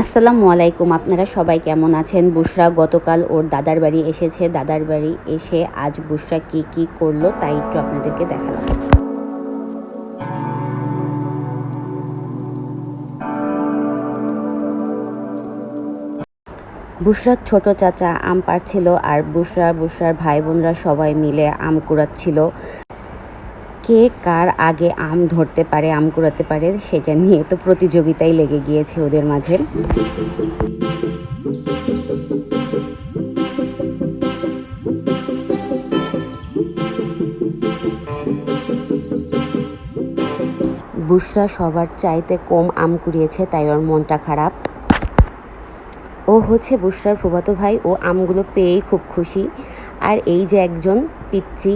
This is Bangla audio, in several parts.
আসসালামু আলাইকুম, আপনারা সবাই কেমন আছেন? বুশরা গতকাল ওর দাদার বাড়ি এসেছে। দাদার বাড়ি এসে আজ বুশরা কি কি করল তাই একটু আপনাদেরকে দেখালাম। বুশরার ছোট চাচা আম পাড়ছিল আর বুশরা, বুশরার ভাই বোনরা সবাই মিলে আম কুড়াচ্ছিল। কে কার আগে আম ধরতে পারে, আম কুড়াতে পারে, সেটা নিয়ে তো প্রতিযোগিতাই লেগে গিয়েছে ওদের মাঝে। বুসরা সবার চাইতে কম আম কুড়িয়েছে, তাই ওর মনটা খারাপ। ও হচ্ছে বুসরার ফুফাতো ভাই ও আমগুলো পেয়েই খুব খুশি। আর এই যে একজন পিচ্চি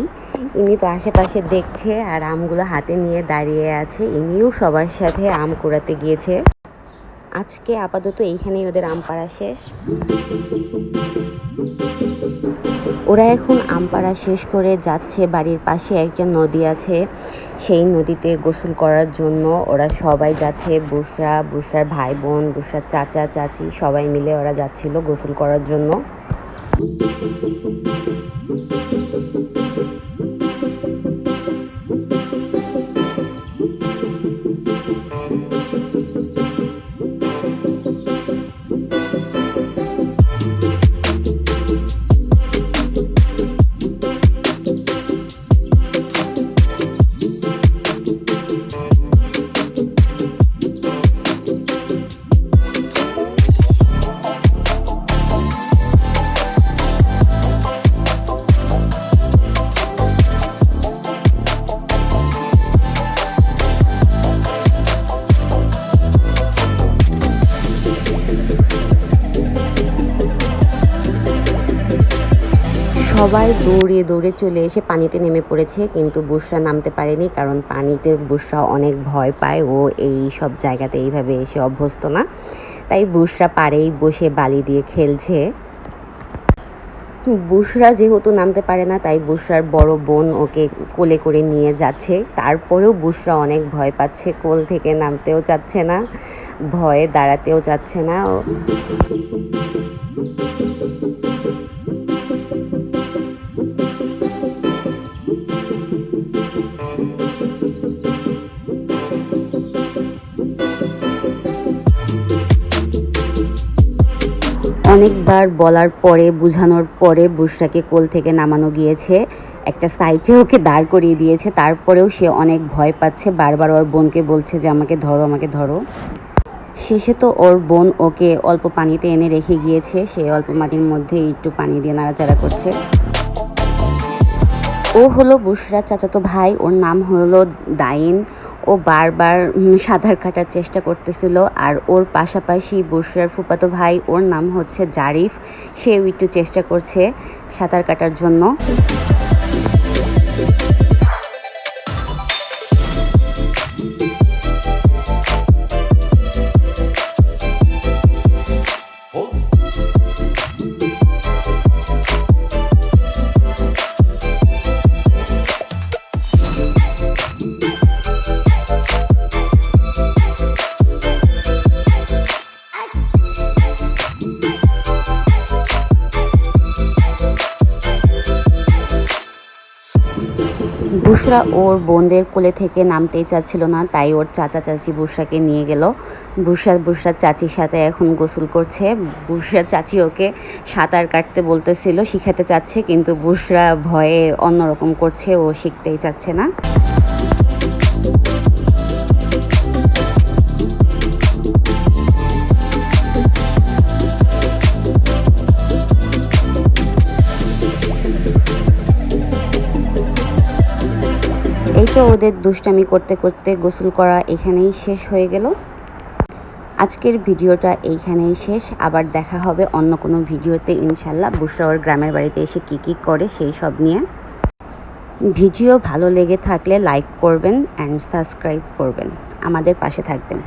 ইনি তো আশেপাশে দেখছে আর আমগুলো হাতে নিয়ে দাঁড়িয়ে আছে। ইনিও সবার সাথে আম কুড়াতে গিয়েছে। আজকে আপাতত এইখানেই ওদের আম পাড়া শেষ। ওরা এখন আম পাড়া শেষ করে যাচ্ছে বাড়ির পাশে। একজন নদী আছে, সেই নদীতে গোসল করার জন্য ওরা সবাই যাচ্ছে। বুসরা, বুসরার ভাই বোন বুসরার চাচা, চাচি সবাই মিলে ওরা যাচ্ছিল গোসল করার জন্য। সবাই দৌড়ে দৌড়ে চলে এসে পানিতে নেমে পড়েছে, কিন্তু বুসরা নামতে পারেনি কারণ পানিতে বুসরা অনেক ভয় পায় ও এই সব জায়গাতে এইভাবে এসে অভ্যস্ত না। তাই বুসরা পাড়েই বসে বালি দিয়ে খেলছে। বুসরা যেহেতু নামতে পারে না, তাই বুসরার বড় বোন ওকে কোলে করে নিয়ে যাচ্ছে। তারপরেও বুসরা অনেক ভয় পাচ্ছে, কোল থেকে নামতেও চাচ্ছে না, ভয়ে দাঁড়াতেও চাচ্ছে না। অনেকবার বলার পরে, বোঝানোর পরে বুসরাকে কোল থেকে নামানো গিয়েছে। একটা সাইডে ওকে দাঁড় করিয়ে দিয়েছে। তারপরেও সে অনেক ভয় পাচ্ছে। বারবার ওর বোনকে বলছে যে, আমাকে ধরো আমাকে ধরো। শেষে তো ওর বোন ওকে অল্প পানিতে এনে রেখে গিয়েছে। সে অল্প মাটির মধ্যে একটু পানি দিয়ে নাড়াচাড়া করছে। ও হলো বুসরা চাচাতো ভাই। ওর নাম হলো দাইন ও বারবার সাঁতার কাটার চেষ্টা করতেছিল। আর ওর পাশাপাশি বসুরার ফুপাতো ভাই, ওর নাম হচ্ছে জারিফ। সেও একটু চেষ্টা করছে সাঁতার কাটার জন্য। বুসরা ওর বোনদের কোলে থেকে নামতেই চাচ্ছিল না, তাই ওর চাচা চাচি বুসরাকে নিয়ে গেল। বুসরা, বুসরার চাচির সাথে এখন গোসল করছে। বুসরা চাচি ওকে সাঁতার কাটতে বলতেছিল, শিখাতে চাচ্ছে, কিন্তু বুসরা ভয়ে অন্যরকম করছে, ও শিখতেই চাচ্ছে না। তো ওদের দুষ্টামি করতে করতে গোসল করা এখানেই শেষ হয়ে গেল। আজকের ভিডিওটা এইখানেই শেষ। আবার দেখা হবে অন্য কোনো ভিডিওতে। ইনশাল্লাহ বুসরাওয়ার গ্রামের বাড়িতে এসে কী কী করে সেই সব নিয়ে। ভিডিও ভালো লেগে থাকলে লাইক করবেন অ্যান্ড সাবস্ক্রাইব করবেন। আমাদের পাশে থাকবেন।